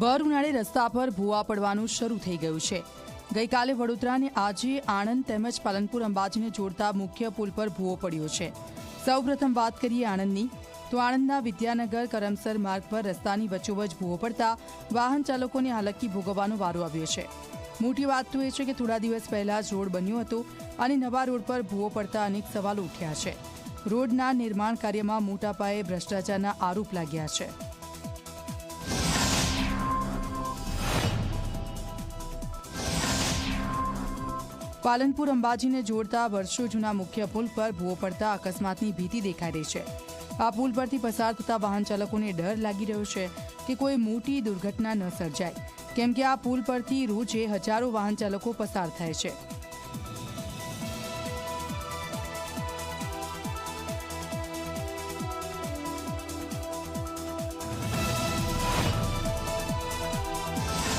ભર ઉનાળે રસ્તા પર ભૂવા પડવાનું શરૂ થઈ ગયું છે. ગઈકાલે વડોદરાને આજે આણંદ તેમજ પાલનપુર અંબાજીને જોડતા મુખ્ય પુલ પર ભૂવો પડ્યો છે. સૌપ્રથમ વાત કરીએ આણંદની. તો આણંદના વિદ્યાનગર કરમસર માર્ગ પર રસ્તાની વચ્ચોવચ ભૂવો પડતા વાહન ચાલકોને હાલકી ભોગવવાનો વારો આવ્યો છે. મોટી વાત તો એ છે કે થોડા દિવસ પહેલા જ રોડ બન્યો હતો અને નવા રોડ પર ભૂવો પડતા અનેક સવાલો ઉઠ્યા છે. રોડના નિર્માણ કાર્યમાં મોટા પાયે ભ્રષ્ટાચારના આરોપ લાગ્યા છે. પાલનપુર અંબાજીને જોડતા વર્ષો જૂના મુખ્ય પુલ પર ભૂવો પડતા અકસ્માતની ભીતિ દેખાઈ રહી છે. આ પુલ પરથી પસાર થતા વાહન ચાલકોને ડર લાગી રહ્યો છે કે કોઈ મોટી દુર્ઘટના ન સર્જાય. કેમ કે આ પુલ પરથી રોજે હજારો વાહન ચાલકો પસાર થાય છે.